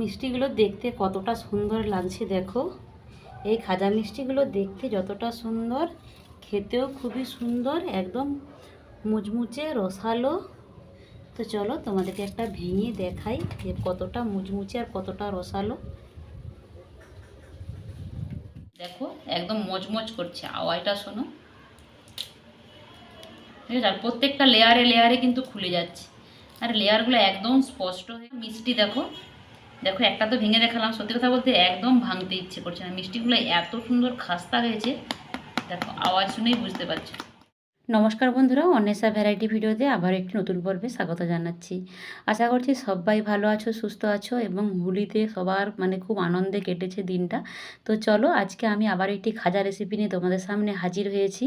মিষ্টিগুলো দেখতে কতটা সুন্দর লাগছে দেখো। এই খাজা মিষ্টিগুলো দেখতে যতটা সুন্দর, খেতেও খুবই সুন্দর, একদম মুচমুচে, রসালো। তো চলো তোমাদেরকে একটা ভেঙে দেখাই যে কতটা মুচমুচে আর কতটা রসালো। দেখো, একদম মচমচ করছে আওয়াজটা, শোনো। ঠিক আছে, আর প্রত্যেকটা লেয়ারে লেয়ারে কিন্তু খুলে যাচ্ছে। আর লেয়ারগুলো একদম স্পষ্ট হয়ে মিষ্টি দেখো। দেখো, একটা তো ভেঙে দেখালাম। সত্যি কথা বলতে একদম ভাঙতে ইচ্ছে করছে না। মিষ্টিগুলো এত সুন্দর খাস্তা হয়েছে। দেখো, আওয়াজ শুনেই বুঝতে পারছ। নমস্কার বন্ধুরা, অন্বেষা ভ্যারাইটি ভিডিওতে আবার একটি নতুন পর্বে স্বাগত জানাচ্ছি। আশা করছি সবাই ভালো আছো, সুস্থ আছো এবং হোলিতে সবার মানে খুব আনন্দে কেটেছে দিনটা। তো চলো, আজকে আমি আবার একটি খাজা রেসিপি নিয়ে তোমাদের সামনে হাজির হয়েছি।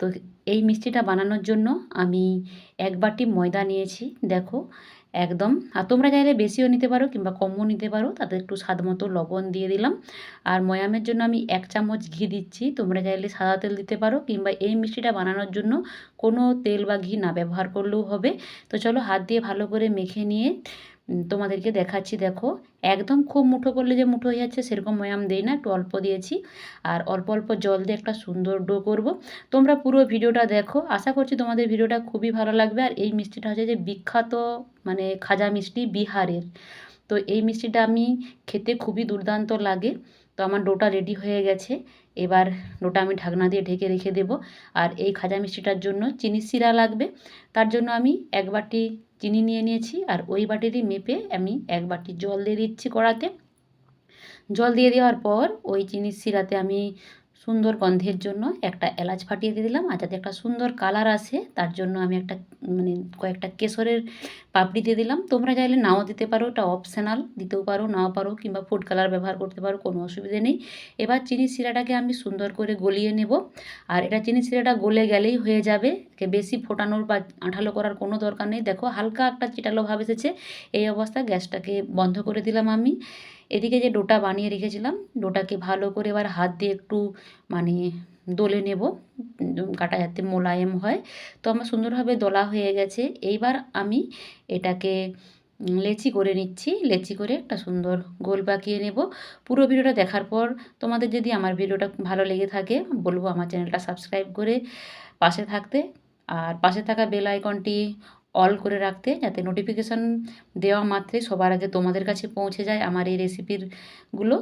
তো এই মিষ্টিটা বানানোর জন্য আমি এক বাটি ময়দা নিয়েছি। দেখো একদম। আর তোমরা চাইলে বেশিও নিতে পারো কিংবা কমও নিতে পারো। তাতে একটু স্বাদ মতো লবণ দিয়ে দিলাম। আর ময়ামের জন্য আমি এক চামচ ঘি দিচ্ছি। তোমরা চাইলে সাদা তেল দিতে পারো কিংবা এই মিষ্টিটা বানানোর জন্য কোনো তেল বা ঘি না ব্যবহার করলেও হবে। তো চলো হাত দিয়ে ভালো করে মেখে নিয়ে তোমাদেরকে দেখাচ্ছি, দেখো। একদম খুব মুঠো করলে যে মুঠো হয়ে যাচ্ছে, সেরকম ময়াম দেই না, একটু অল্প দিয়েছি। আর অল্প অল্প জল দিয়ে একটা সুন্দর ডো করব। তোমরা পুরো ভিডিওটা দেখো। আশা করছি তোমাদের ভিডিওটা খুবই ভালো লাগবে। আর এই মিষ্টিটা হচ্ছে যে বিখ্যাত মানে খাজা মিষ্টি বিহারের। তো এই মিষ্টিটা আমি খেতে খুবই দুর্দান্ত লাগে। তো আমার ডোটা রেডি হয়ে গেছে। এবার ডোটা আমি ঢাকনা দিয়ে ঢেকে রেখে দেব। আর এই খাজা মিষ্টিটার জন্য চিনি শিরা লাগবে। তার জন্য আমি এক বাটি চিনি নিয়ে নিয়েছি আর ওই বাটিরই মেপে আমি এক বাটি জল দিয়ে দিচ্ছি কড়াতে। জল দিয়ে দেওয়ার পর ওই চিনির শিরাতে আমি সুন্দর গন্ধের জন্য একটা এলাচ ফাটিয়ে দিয়ে দিলাম। আর যাতে একটা সুন্দর কালার আসে, তার জন্য আমি একটা মানে কয়েকটা কেশরের পাপড়ি দিয়ে দিলাম। তোমরা চাইলে নাও দিতে পারো, এটা অপশনাল দিতেও পারো, নাও পারো, কিংবা ফুড কালার ব্যবহার করতে পারো, কোনো অসুবিধে নেই। এবার চিনি শিরাটাকে আমি সুন্দর করে গলিয়ে নেব। আর এটা চিনি শিরাটা গলে গেলেই হয়ে যাবে। বেশি ফোটানোর বা আঠালো করার কোনো দরকার নেই। দেখো হালকা একটা চিটালো ভাব এসেছে। এই অবস্থায় গ্যাসটাকে বন্ধ করে দিলাম আমি। এদিকে যে ডোটা বানিয়ে রেখেছিলাম, ডোটাকে ভালো করে এবার হাত দিয়ে একটু মানে দোলে নেব কাটা যাতে মোলায়েম হয়। তো আমার সুন্দরভাবে দোলা হয়ে গেছে। এইবার আমি এটাকে লেচি করে নিচ্ছি। লেচি করে একটা সুন্দর গোল পাকিয়ে নেব। পুরো ভিডিওটা দেখার পর তোমাদের যদি আমার ভিডিওটা ভালো লেগে থাকে, বলব আমার চ্যানেলটা সাবস্ক্রাইব করে পাশে থাকতে। আর পাশে থাকা বেল আইকনটি অল করে রাখতে, যাতে নোটিফিকেশান দেওয়া মাত্রই সবার আগে তোমাদের কাছে পৌঁছে যায় আমার এই রেসিপিরগুলো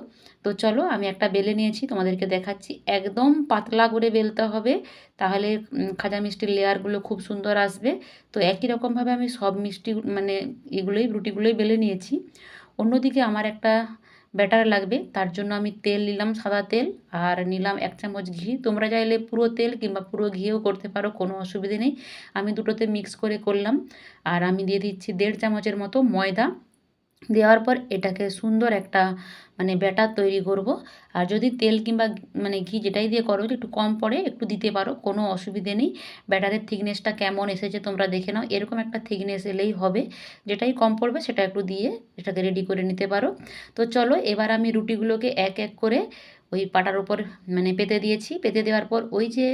তো চলো, আমি একটা বেলে নিয়েছি, তোমাদেরকে দেখাচ্ছি। একদম পাতলা করে বেলতে হবে, তাহলে খাজা মিষ্টির লেয়ারগুলো খুব সুন্দর আসবে। তো একই রকমভাবে আমি সব মিষ্টি মানে এগুলোই, রুটিগুলোই বেলে নিয়েছি। অন্যদিকে আমার একটা ব্যাটার লাগবে। তার জন্য আমি তেল নিলাম, সাদা তেল, আর নিলাম এক চামচ ঘি। তোমরা চাইলে পুরো তেল কিংবা পুরো ঘিও করতে পারো, কোনো অসুবিধে নেই। আমি দুটোতে মিক্স করে করলাম। আর আমি দিয়ে দিচ্ছি দেড় চামচের মতো ময়দা। দেওয়ার পর এটাকে সুন্দর একটা মানে ব্যাটার তৈরি করব। আর যদি তেল কিংবা মানে ঘি যেটাই দিয়ে করো একটু কম পড়ে একটু দিতে পারো, কোনো অসুবিধে নেই। ব্যাটারের থিকনেসটা কেমন এসেছে তোমরা দেখে নাও। এরকম একটা থিকনেস এলেই হবে। যেটাই কম পড়বে সেটা একটু দিয়ে এটাকে রেডি করে নিতে পারো। তো চলো, এবার আমি রুটিগুলোকে এক এক করে ওই পাটার উপর মানে পেতে দিয়েছি। পেতে দেওয়ার পর ওই যে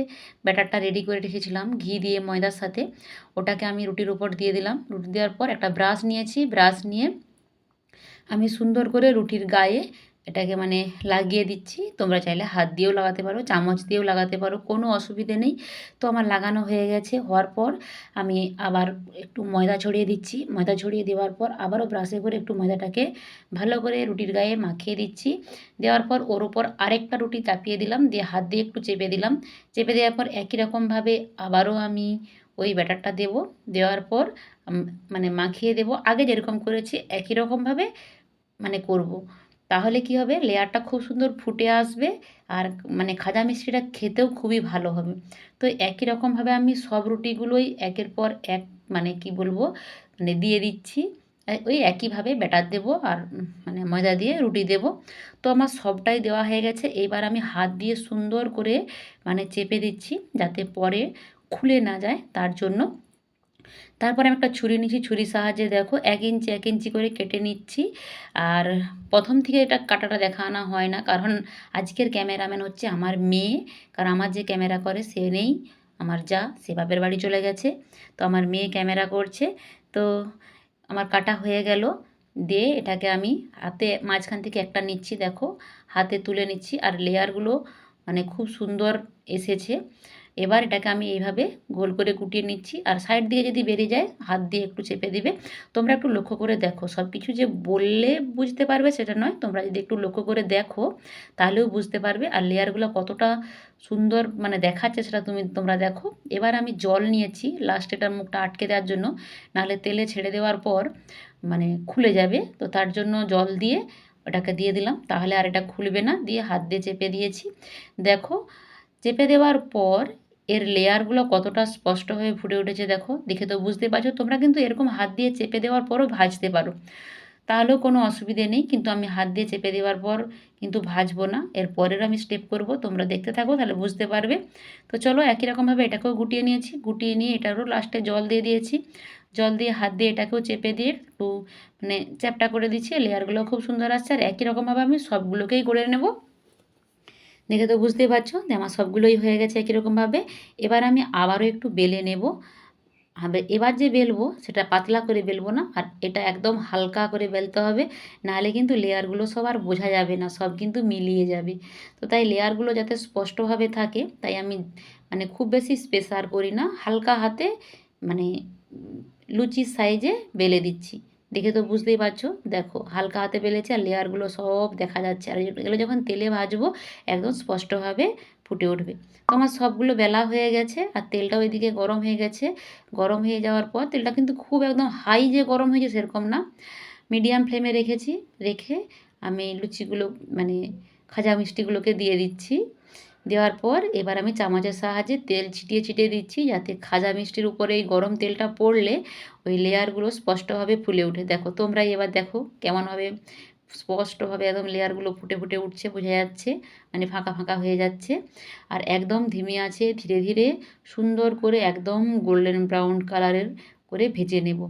ব্যাটারটা রেডি করে রেখেছিলাম, ঘি দিয়ে ময়দার সাথে, ওটাকে আমি রুটির উপর দিয়ে দিলাম। রুটি দেওয়ার পর একটা ব্রাশ নিয়েছি। ব্রাশ নিয়ে আমি সুন্দর করে রুটির গায়ে এটাকে মানে লাগিয়ে দিচ্ছি। তোমরা চাইলে হাত দিয়েও লাগাতে পারো, চামচ দিয়েও লাগাতে পারো, কোনো অসুবিধে নেই। তো আমার লাগানো হয়ে গেছে, হওয়ার পর আমি আবার একটু ময়দা ছড়িয়ে দিচ্ছি। ময়দা ছড়িয়ে দেওয়ার পর আবারও ব্রাশে করে একটু ময়দাটাকে ভালো করে রুটির গায়ে মাখিয়ে দিচ্ছি। দেওয়ার পর ওর ওপর আরেকটা রুটি চাপিয়ে দিলাম, দিয়ে হাত দিয়ে একটু চেপে দিলাম। চেপে দেওয়ার পর একই রকমভাবে আবারও আমি ওই ব্যাটারটা দেব। দেওয়ার পর মানে মাখিয়ে দেব। আগে যেরকম করেছি, একই রকমভাবে মানে করব। তাহলে কি হবে? লেয়ারটা খুব সুন্দর ফুটে আসবে আর মানে খাজা মিষ্টিটা খেতেও খুবই ভালো হবে। তো একই রকমভাবে আমি সব রুটিগুলোই একের পর এক মানে কি বলব? মানে দিয়ে দিচ্ছি। ওই একইভাবে ব্যাটার দেব আর মানে ময়দা দিয়ে রুটি দেব। তো আমার সবটাই দেওয়া হয়ে গেছে। এইবার আমি হাত দিয়ে সুন্দর করে মানে চেপে দিচ্ছি যাতে পরে খুলে না যায়। তার জন্য তারপরে আমি একটা ছুরি নিচ্ছি ছুরির সাহায্যে দেখো এক ইঞ্চি এক ইঞ্চি করে কেটে নিচ্ছি। আর প্রথম থেকে এটা কাটাটা দেখানো হয় না, কারণ আজকের ক্যামেরাম্যান হচ্ছে আমার মেয়ে। কারণ আমার যে ক্যামেরা করে সে নেই, আমার যা, সে বাপের বাড়ি চলে গেছে। তো আমার মেয়ে ক্যামেরা করছে। তো আমার কাটা হয়ে গেল, দিয়ে এটাকে আমি হাতে মাঝখান থেকে একটা নিচ্ছি, দেখো। হাতে তুলে নিচ্ছি, আর লেয়ারগুলো মানে খুব সুন্দর এসেছে। এবার এটাকে আমি এইভাবে গোল করে কুটিয়ে নিচ্ছি। আর সাইড দিয়ে যদি বেরিয়ে যায়, হাত দিয়ে একটু চেপে দিবে। তোমরা একটু লক্ষ্য করে দেখো সব কিছু যে বললে বুঝতে পারবে সেটা নয়। তোমরা যদি একটু লক্ষ্য করে দেখো, তাহলেও বুঝতে পারবে। আর লেয়ারগুলো কতটা সুন্দর মানে দেখাচ্ছে সেটা তুমি, তোমরা দেখো। এবার আমি জল নিয়েছি লাস্ট এটার মুখটা আটকে দেওয়ার জন্য। নাহলে তেলে ছেড়ে দেওয়ার পর মানে খুলে যাবে। তো তার জন্য জল দিয়ে ওটাকে দিয়ে দিলাম। তাহলে আর এটা খুলবে না। দিয়ে হাত দিয়ে চেপে দিয়েছি। দেখো, চেপে দেওয়ার পর এর লেয়ারগুলো কতটা স্পষ্ট হয়ে ফুটে উঠেছে দেখো। দেখে তো বুঝতে পারছ, তোমরা কিন্তু এরকম হাত দিয়ে চেপে দেওয়ার পরও ভাজতে পারো। তাহলেও কোনো অসুবিধে নেই, কিন্তু আমি হাত দিয়ে চেপে দেওয়ার পর কিন্তু ভাজবো না। এর পরের আমি স্টেপ করব, তোমরা দেখতে থাকো, তাহলে বুঝতে পারবে। তো চলো একই রকমভাবে এটাকেও গুটিয়ে নিয়েছি। গুটিয়ে নিয়ে এটারও লাস্টে জল দিয়ে দিয়েছি। জল দিয়ে হাত দিয়ে এটাকেও চেপে দিয়ে একটু মানে চ্যাপটা করে দিচ্ছি। লেয়ারগুলো খুব সুন্দর আসছে, আর একই রকমভাবে আমি সবগুলোকেই করে নেব। দেখে তো বুঝতেই পারছ যে আমার সবগুলোই হয়ে গেছে একই রকমভাবে এবার আমি আবারও একটু বেলে নেব। এবার যে বেলবো সেটা পাতলা করে বেলবো না, আর এটা একদম হালকা করে বেলতে হবে। নাহলে কিন্তু লেয়ারগুলো সব আর বোঝা যাবে না, সব কিন্তু মিলিয়ে যাবে। তো তাই লেয়ারগুলো যাতে স্পষ্টভাবে থাকে, তাই আমি মানে খুব বেশি স্পেসার করি না, হালকা হাতে মানে লুচির সাইজে বেলে দিচ্ছি। দেখে তো বুঝতেই পারছ। দেখো, হালকা হাতে বেলেছে আর লেয়ারগুলো সব দেখা যাচ্ছে। আর এগুলো যখন তেলে ভাজবো, একদম স্পষ্টভাবে ফুটে উঠবে। তো আমার সবগুলো বেলা হয়ে গেছে আর তেলটা ওইদিকে গরম হয়ে গেছে। গরম হয়ে যাওয়ার পর তেলটা কিন্তু খুব একদম হাই যে গরম হয়েছে সেরকম না। মিডিয়াম ফ্লেমে রেখেছি, রেখে আমি লুচিগুলো মানে খাজা মিষ্টিগুলোকে দিয়ে দিচ্ছি। দেওয়ার পর এবার আমি চামচের সাহায্যে তেল ছিটিয়ে ছিটিয়ে দিচ্ছি যাতে খাজা মিষ্টির উপরে এই গরম তেলটা পড়লে ওই লেয়ারগুলো স্পষ্টভাবে ফুলে ওঠে। দেখো তোমরাই এবার দেখো কেমনভাবে স্পষ্টভাবে একদম লেয়ারগুলো ফুটে ফুটে উঠছে, বোঝা যাচ্ছে মানে ফাঁকা ফাঁকা হয়ে যাচ্ছে। আর একদম ধিমে আছে, ধীরে ধীরে সুন্দর করে একদম গোল্ডেন ব্রাউন কালারের করে ভেজে নেব।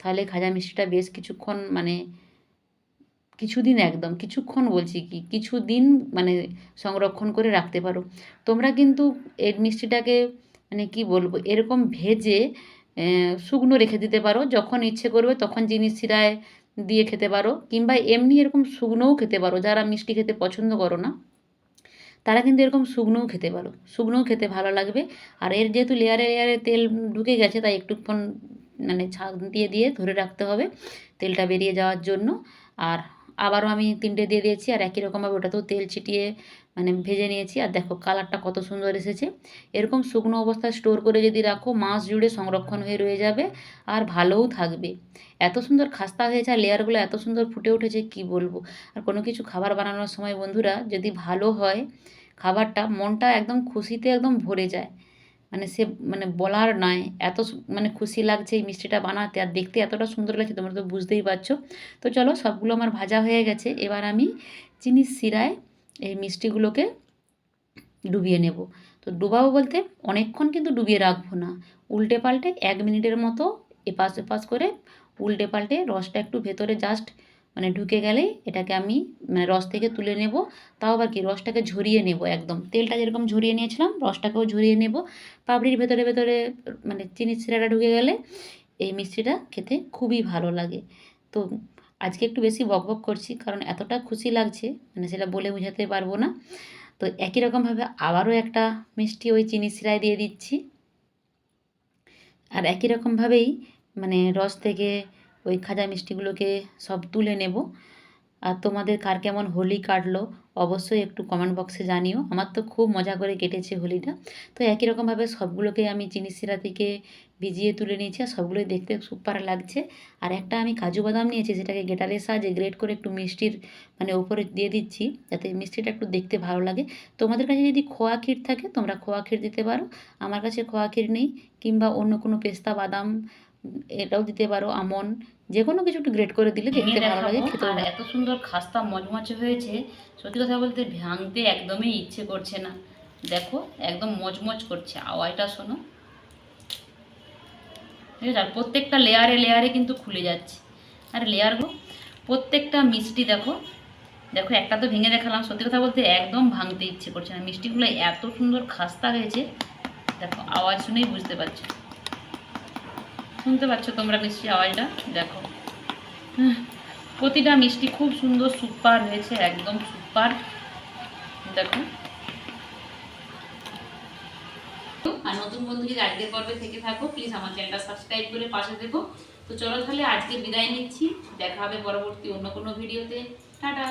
তাহলে খাজা মিষ্টিটা বেশ কিছুক্ষণ মানে কিছুদিন একদম, কিছুক্ষণ বলছি কি, কিছুদিন মানে সংরক্ষণ করে রাখতে পারো। তোমরা কিন্তু এর মিষ্টিটাকে মানে কি বলব, এরকম ভেজে শুকনো রেখে দিতে পারো। যখন ইচ্ছে করবে তখন জিনিস শিরায় দিয়ে খেতে পারো। কিংবা এমনি এরকম শুকনোও খেতে পারো। যারা মিষ্টি খেতে পছন্দ করো না, তারা কিন্তু এরকম শুকনোও খেতে পারো। শুকনোও খেতে ভালো লাগবে। আর এর যেহেতু লেয়ারে লেয়ারে তেল ঢুকে গেছে, তাই একটুক্ষণ মানে ছাঁক দিয়ে দিয়ে ধরে রাখতে হবে। তেলটা বেরিয়ে যাওয়ার জন্য। আর আবারও আমি তিনটে দিয়ে দিয়েছি আর একই রকমভাবে ওটাতেও তেল ছিটিয়ে মানে ভেজে নিয়েছি। আর দেখো কালারটা কত সুন্দর এসেছে। এরকম শুকনো অবস্থায় স্টোর করে যদি রাখো, মাস জুড়ে সংরক্ষণ হয়ে রয়ে যাবে আর ভালোও থাকবে। এত সুন্দর খাস্তা হয়েছে আর লেয়ারগুলো এত সুন্দর ফুটে উঠেছে, কি বলব? আর কোনো কিছু খাবার বানানোর সময় বন্ধুরা যদি ভালো হয় খাবারটা, মনটা একদম খুশিতে একদম ভরে যায়। মানে সে মানে বলার নয়। এত মানে খুশি লাগছে এই মিষ্টিটা বানাতে আর দেখতে এতটা সুন্দর লাগছে, তোমরা তো বুঝতেই পারছ। তো চলো, সবগুলো আমার ভাজা হয়ে গেছে। এবার আমি চিনির শিরায় এই মিষ্টিগুলোকে ডুবিয়ে নেব। তো ডুবাবো বলতে অনেকক্ষণ কিন্তু ডুবিয়ে রাখব না। উল্টে পাল্টে এক মিনিটের মতো এপাশ এপাশ করে উল্টে পাল্টে রসটা একটু ভেতরে জাস্ট মানে ঢুকে গেলেই এটাকে আমি মানে রস থেকে তুলে নেব। তাও আবার কি? রসটাকে ঝরিয়ে নেব একদম। তেলটা যেরকম ঝরিয়ে নিয়েছিলাম, রসটাকেও ঝরিয়ে নেব। পাপড়ির ভেতরে ভেতরে মানে চিনির শিরাটা ঢুকে গেলে এই মিষ্টিটা খেতে খুবই ভালো লাগে। তো আজকে একটু বেশি বক বক করছি কারণ এতটা খুশি লাগছে মানে সেটা বলে বোঝাতে পারব না। তো একই রকমভাবে আবারও একটা মিষ্টি ওই চিনি শিরায় দিয়ে দিচ্ছি। আর একই রকমভাবেই মানে রস থেকে ওই খাজা মিষ্টিগুলোকে সব তুলে নেব। আর তোমাদের কার কেমন হোলি কাটলো অবশ্যই একটু কমেন্ট বক্সে জানিও। আমার তো খুব মজা করে কেটেছে হোলিটা। তো একই রকমভাবে সবগুলোকে আমি চিনি শিরা থেকে ভিজিয়ে তুলে নিয়েছি আর সবগুলোই দেখতে সুপার লাগছে। আর একটা আমি কাজু বাদাম নিয়েছি সেটাকে গেটারের সাহায্যে গ্রেট করে একটু মিষ্টির মানে ওপরে দিয়ে দিচ্ছি যাতে মিষ্টিটা একটু দেখতে ভালো লাগে। তোমাদের কাছে যদি খোয়া ক্ষীর থাকে তোমরা খোয়া ক্ষীর দিতে পারো। আমার কাছে খোয়া ক্ষীর নেই কিংবা অন্য কোনো পেস্তা বাদাম এটাও দিতে পারো আমন যে কোনো কিছু একটু গ্রেট করে দিলে দেখতে ভালো লাগে খেতে এত সুন্দর খাস্তা মচমচে হয়েছে সত্যি কথা বলতে ভাঙতে একদমই ইচ্ছে করছে না। দেখো একদম মচমচ করছে আওয়াজটা শোনো। ঠিক আছে আর প্রত্যেকটা লেয়ারে লেয়ারে কিন্তু খুলে যাচ্ছে। আর লেয়ারগুলো প্রত্যেকটা মিষ্টি দেখো দেখো একটা তো ভেঙে দেখালাম সত্যি কথা বলতে একদম ভাঙতে ইচ্ছে করছে না। মিষ্টিগুলো এত সুন্দর খাস্তা হয়েছে দেখো আওয়াজ শুনেই বুঝতে পারছ। শুনতে পাচ্ছ তোমরা নিশ্চয়ই আওয়াজটা? দেখো। প্রতিটা মিষ্টি খুব সুন্দর সুপার হয়েছে, একদম সুপার। দেখো। আর নতুন বন্ধু যদি আজকের পর্বে থেকে থাকো প্লিজ আমার চ্যানেলটা সাবস্ক্রাইব করে পাশে দেখো তো চলো তাহলে আজকে বিদায় নিচ্ছি, দেখা হবে পরবর্তী অন্য কোনো ভিডিওতে টাটা!